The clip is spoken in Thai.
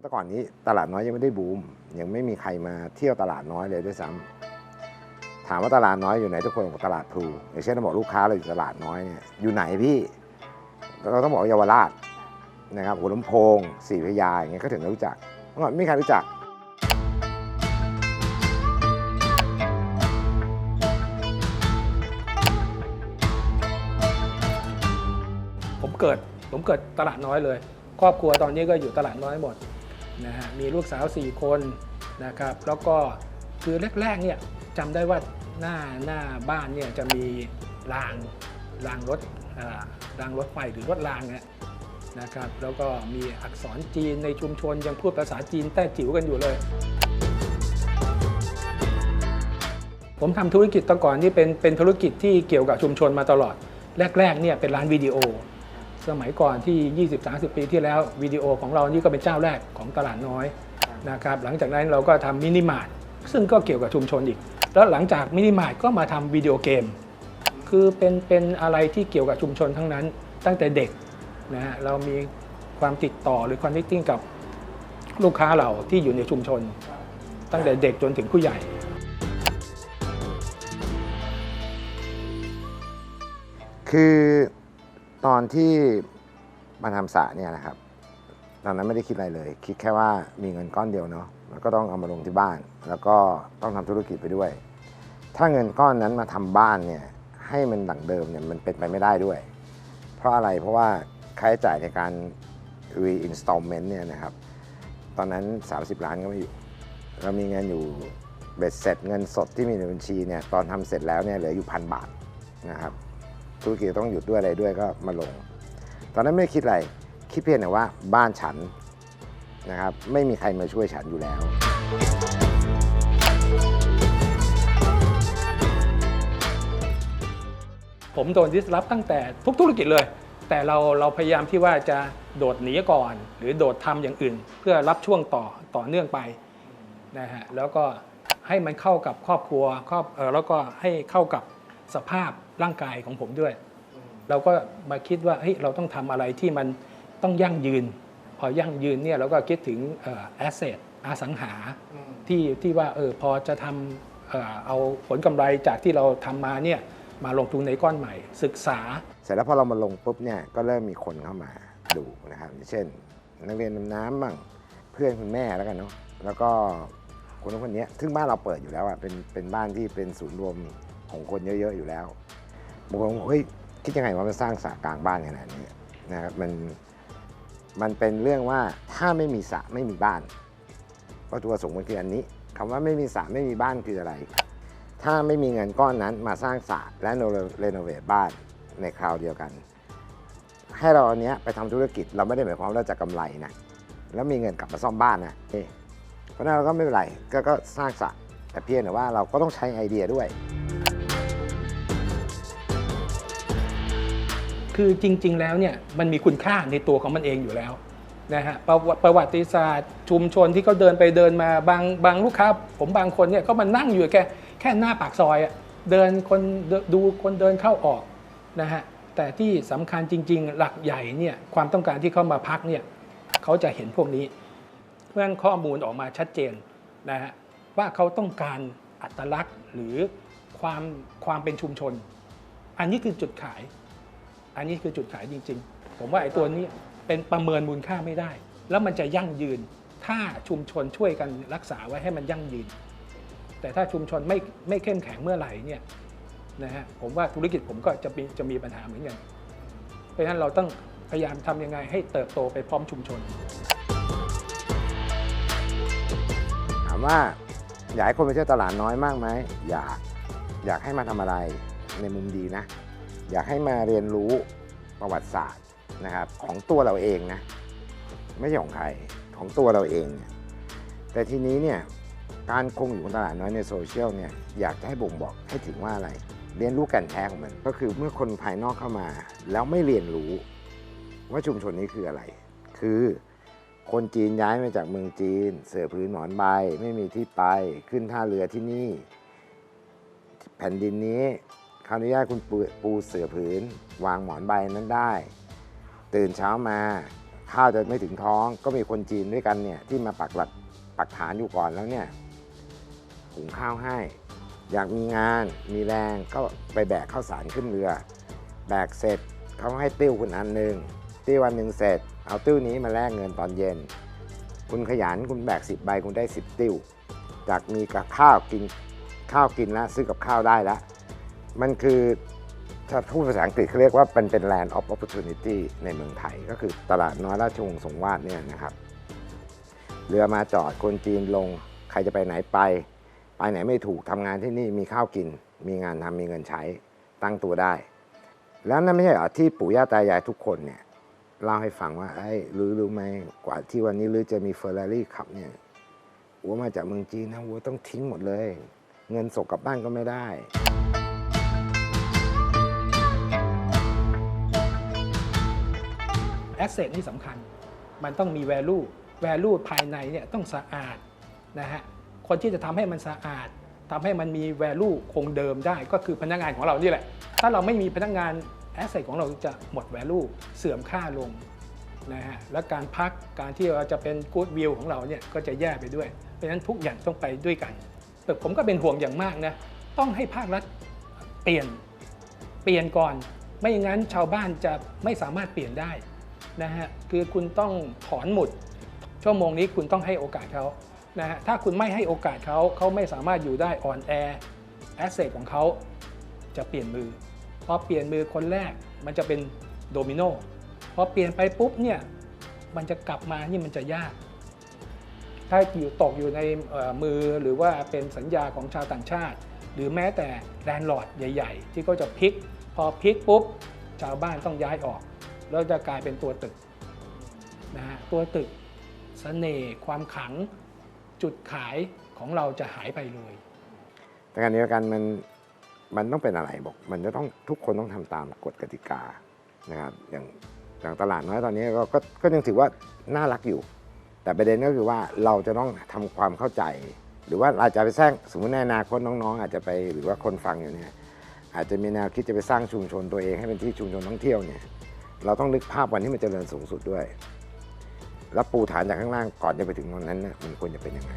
แต่ก่อนนี้ตลาดน้อยยังไม่ได้บูม ยังไม่มีใครมาเที่ยวตลาดน้อยเลยด้วยซ้ำถามว่าตลาดน้อยอยู่ไหนทุกคนบอกตลาดพลูอย่างเช่นเราบอกลูกค้าเราอยู่ตลาดน้อยเนี่ยอยู่ไหนพี่เราต้องบอกเยาวราชนะครับหัวลำโพงศรีพระยาอย่างเงี้ยก็ถึงจะรู้จักเมื่อก่อนไม่มีใครรู้จักผมเกิดผมเกิดตลาดน้อยเลย ครอบครัวตอนนี้ก็อยู่ตลาดน้อยหมด นะฮะมีลูกสาว 4 คนนะครับแล้วก็คือแรกๆเนี่ยจำได้ว่าหน้าหน้าบ้านเนี่ยจะมีรางรางรถรางรถไฟหรือรถรางเนี่ยนะครับแล้วก็มีอักษรจีนในชุมชนยังพูดภาษาจีนแต้จิ๋วกันอยู่เลย ผมทำธุรกิจตะก่อนนี่เป็นเป็นธุรกิจที่เกี่ยวกับชุมชนมาตลอด แรกๆเนี่ยเป็นร้านวิดีโอ สมัยก่อนที่ 20-30 ปีที่แล้ววิดีโอของเรานี่ก็เป็นเจ้าแรกของตลาดน้อยนะครับหลังจากนั้นเราก็ทำมินิมาร์ทซึ่งก็เกี่ยวกับชุมชนอีก แล้วหลังจากมินิมาร์ทก็มาทำวิดีโอเกม คือเป็นเป็นอะไรที่เกี่ยวกับชุมชนทั้งนั้น ตั้งแต่เด็กนะฮะเรามีความติดต่อหรือคอนเนคติ้งกับลูกค้าเราที่อยู่ในชุมชน ตั้งแต่เด็กจนถึงผู้ใหญ่คือ ตอนที่มาทำสระเนี่ยนะครับ ตอนนั้นไม่ได้คิดอะไรเลย คิดแค่ว่ามีเงินก้อนเดียวเนาะแล้วก็ต้องเอามาลงที่บ้าน แล้วก็ต้องทำธุรกิจไปด้วย ถ้าเงินก้อนนั้นมาทำบ้านเนี่ยให้มันดั่งเดิมเนี่ยมันเป็นไปไม่ได้ด้วย เพราะอะไรเพราะว่าค่าใช้จ่ายในการ reinstallment เนี่ยนะครับ ตอนนั้น 30 ล้านก็ไม่อยู่เรามีเงินอยู่เบ็ดเสร็จเงินสดที่มีในบัญชีเนี่ยตอนทำเสร็จแล้วเนี่ยเหลืออยู่พันบาทนะครับ ธุรกิจต้องหยุดด้วยอะไรด้วยก็มาลง ตอนนั้นไม่ได้คิดอะไร คิดเพียงแต่ว่าบ้านฉันนะครับไม่มีใครมาช่วยฉันอยู่แล้ว ผมโดนดิสรับตั้งแต่ทุกธุรกิจเลย แต่เราเราพยายามที่ว่าจะโดดหนีก่อน หรือโดดทำอย่างอื่น เพื่อรับช่วงต่อต่อเนื่องไปนะฮะแล้วก็ให้มันเข้ากับครอบครัวครอบเออแล้วก็ให้เข้ากับ สภาพร่างกายของผมด้วย เราก็มาคิดว่าเฮ้ยเราต้องทำอะไรที่มันต้องยั่งยืน พอยั่งยืนเนี่ยเราก็คิดถึงแอสเซทอสังหาที่ที่ว่าเออพอจะทำเอ่อเอาผลกำไรจากที่เราทำมาเนี่ยมาลงทุนในก้อนใหม่ ศึกษา เสร็จแล้วพอเรามาลงปุ๊บเนี่ยก็เริ่มมีคนเข้ามาดูนะครับอย่างเช่น นักเรียนดำน้ำบ้างเพื่อนคุณแม่แล้วกันเนาะแล้วก็คนนั้นคนนี้ซึ่งบ้านเราเปิดอยู่แล้วอะเป็นเป็นบ้านที่เป็นศูนย์รวม ของคนเยอะๆอยู่แล้วบางคนบอกเฮ้ยคิดยังไงว่ามันสร้างสระกลางบ้านขนาดนี้นะครับมันมันเป็นเรื่องว่าถ้าไม่มีสระไม่มีบ้านวัตถุประสงค์มันคืออันนี้คำว่าไม่มีสระไม่มีบ้านคืออะไร ถ้าไม่มีเงินก้อนนั้นมาสร้างสระและเรโนเวทบ้านในคราวเดียวกัน ให้เราอันเนี้ยไปทำธุรกิจเราไม่ได้หมายความว่าเราจะกำไรนะแล้วมีเงินกลับมาซ่อมบ้านนะเพราะนั้นเราก็ไม่เป็นไรกก็สร้างสระแต่เพียงแต่ว่าเราก็ต้องใช้ไอเดียด้วย คือจริง ๆ แล้วเนี่ยมันมีคุณค่าในตัวของมันเองอยู่แล้วนะฮะประวัติประวัติศาสตร์ ชุมชนที่เขาเดินไปเดินมาบางบางลูกค้า ผมบางคนเนี่ยเขามานั่งอยู่แค่แค่หน้าปากซอยอะเดินคนเดินดูคนเดินเข้าออกนะฮะแต่ที่สำคัญจริง ๆ หลักใหญ่เนี่ยความต้องการที่เข้ามาพักเนี่ยเขาจะเห็นพวกนี้ เพื่อนข้อมูลออกมาชัดเจนนะฮะว่าเขาต้องการอัตลักษณ์หรือความความเป็นชุมชน อันนี้คือจุดขาย อันนี้คือจุดขายจริง ๆ ผมว่าไอ้ตัวนี้เป็นประเมินมูลค่าไม่ได้ แล้วมันจะยั่งยืน ถ้าชุมชนช่วยกันรักษาไว้ให้มันยั่งยืน แต่ถ้าชุมชนไม่ไม่เข้มแข็งเมื่อไหร่เนี่ยนะฮะผมว่าธุรกิจผมก็จะมีจะมีปัญหาเหมือนกัน เพราะฉะนั้นเราต้องพยายามทำยังไงให้เติบโตไปพร้อมชุมชน ถามว่าอยากให้คนไปเที่ยวตลาดน้อยมากไหมอยากอยากให้มาทำอะไรในมุมดีนะ อยากให้มาเรียนรู้ประวัติศาสตร์นะครับของตัวเราเองนะไม่ใช่ของใครของตัวเราเองเนี่ยแต่ทีนี้เนี่ยการคงอยู่ของตลาดน้อยในโซเชียลเนี่ยอยากจะให้บ่งบอกให้ถึงว่าอะไร เรียนรู้กันแท้ของมันก็คือเมื่อคนภายนอกเข้ามา แล้วไม่เรียนรู้ว่าชุมชนนี้คืออะไร คือคนจีนย้ายมาจากเมืองจีน เสือพื้นหมอนใบไม่มีที่ไป ขึ้นท่าเรือที่นี่ แผ่นดินนี้ อนุญาตคุณปูปูเสือผืน วางหมอนใบนั้นได้ ตื่นเช้ามา ข้าวจะไม่ถึงท้อง ก็มีคนจีนด้วยกันเนี่ยที่มาปักหลักปักฐานอยู่ก่อนแล้วเนี่ยหุงข้าวให้ อยากมีงานมีแรงก็ไปแบกข้าวสารขึ้นเรือ แบกเสร็จเขาให้ติ้วคุณอันหนึ่งติ้ววันหนึ่งเสร็จ เอาติ้วนี้มาแลกเงินตอนเย็น คุณขยันคุณแบกสิบใบคุณได้สิบติ้ว จากมีกับข้าวกินข้าวกินแล้วซื้อกับข้าวได้แล้ว มันคือถ้าพูดภาษาอังกฤษเขาเรียกว่าเป็นเป็น land of opportunity ในเมืองไทย ก็คือตลาดน้อยราชวงศ์สงวาทเนี่ยนะครับ เรือมาจอดคนจีนลง ใครจะไปไหนไป ไปไหนไม่ถูกทำงานที่นี่มีข้าวกิน มีงานทำมีเงินใช้ตั้งตัวได้ แล้วนั่นไม่ใช่เหรอที่ปู่ย่าตายายทุกคนเนี่ยเล่าให้ฟังว่าไอ้รู้รู้ไหมกว่าที่วันนี้ลือจะมีเฟอร์รารี่ขับเนี่ยหัวมาจากเมืองจีนนะหัวต้องทิ้งหมดเลย เงินส่งกลับบ้านก็ไม่ได้ แอสเซทนี่สำคัญ มันต้องมี value value ภายในเนี่ยต้องสะอาดนะฮะคนที่จะทำให้มันสะอาดทำให้มันมี value คงเดิมได้ก็คือพนักงานของเรานี่แหละ ถ้าเราไม่มีพนักงานแอสเซทของเราจะหมด value เสื่อมค่าลงนะฮะและการพักการที่เราจะเป็น good view ของเราเนี่ยก็จะแย่ไปด้วย เพราะฉะนั้นทุกอย่างต้องไปด้วยกันแต่ผมก็เป็นห่วงอย่างมากนะต้องให้ภาครัฐเปลี่ยนเปลี่ยนก่อน ไม่อย่างนั้นชาวบ้านจะไม่สามารถเปลี่ยนได้ นะฮะคือคุณต้องถอนหมุด ชั่วโมงนี้คุณต้องให้โอกาสเขานะฮะถ้าคุณไม่ให้โอกาสเขาเขาไม่สามารถอยู่ได้อ่อนแอแอสเซทของเขาจะเปลี่ยนมือพอเปลี่ยนมือคนแรกมันจะเป็นโดมิโนพอเปลี่ยนไปปุ๊บเนี่ยมันจะกลับมานี่มันจะยาก ถ้าอยู่ตกอยู่ในมือหรือว่าเป็นสัญญาของชาวต่างชาติ หรือแม้แต่แลนด์ลอร์ดใหญ่ ๆ ที่เขาจะพลิก พอพลิกปุ๊บชาวบ้านต้องย้ายออก แล้วจะกลายเป็นตัวตึกนะฮะตัวตึกสเสน่ห์ความขลังจุดขายของเราจะหายไปเลย แต่การนี้กันมันมันต้องเป็นอะไรบอก มันจะต้องทุกคนต้องทำตามกฎกติกานะครับอย่างอย่างตลาดน้อยตอนนี้ก็ก็ยังถือว่าน่ารักอยู่ แต่ประเด็นก็คือว่าเราจะต้องทำความเข้าใจ หรือว่าอาจจะไปสร้างสมมติในอนาคตน้องๆ อาจจะไปหรือว่าคนฟังอยู่เนี่ยอาจจะมีแนวคิดจะไปสร้างชุมชนตัวเองให้เป็นที่ชุมชนท่องเที่ยวเนี่ย เราต้องนึกภาพวันที่มันเจริญสูงสุดด้วย แล้วปูฐานจากข้างล่างก่อนจะไปถึงตรงนั้นนะมันควรจะเป็นยังไง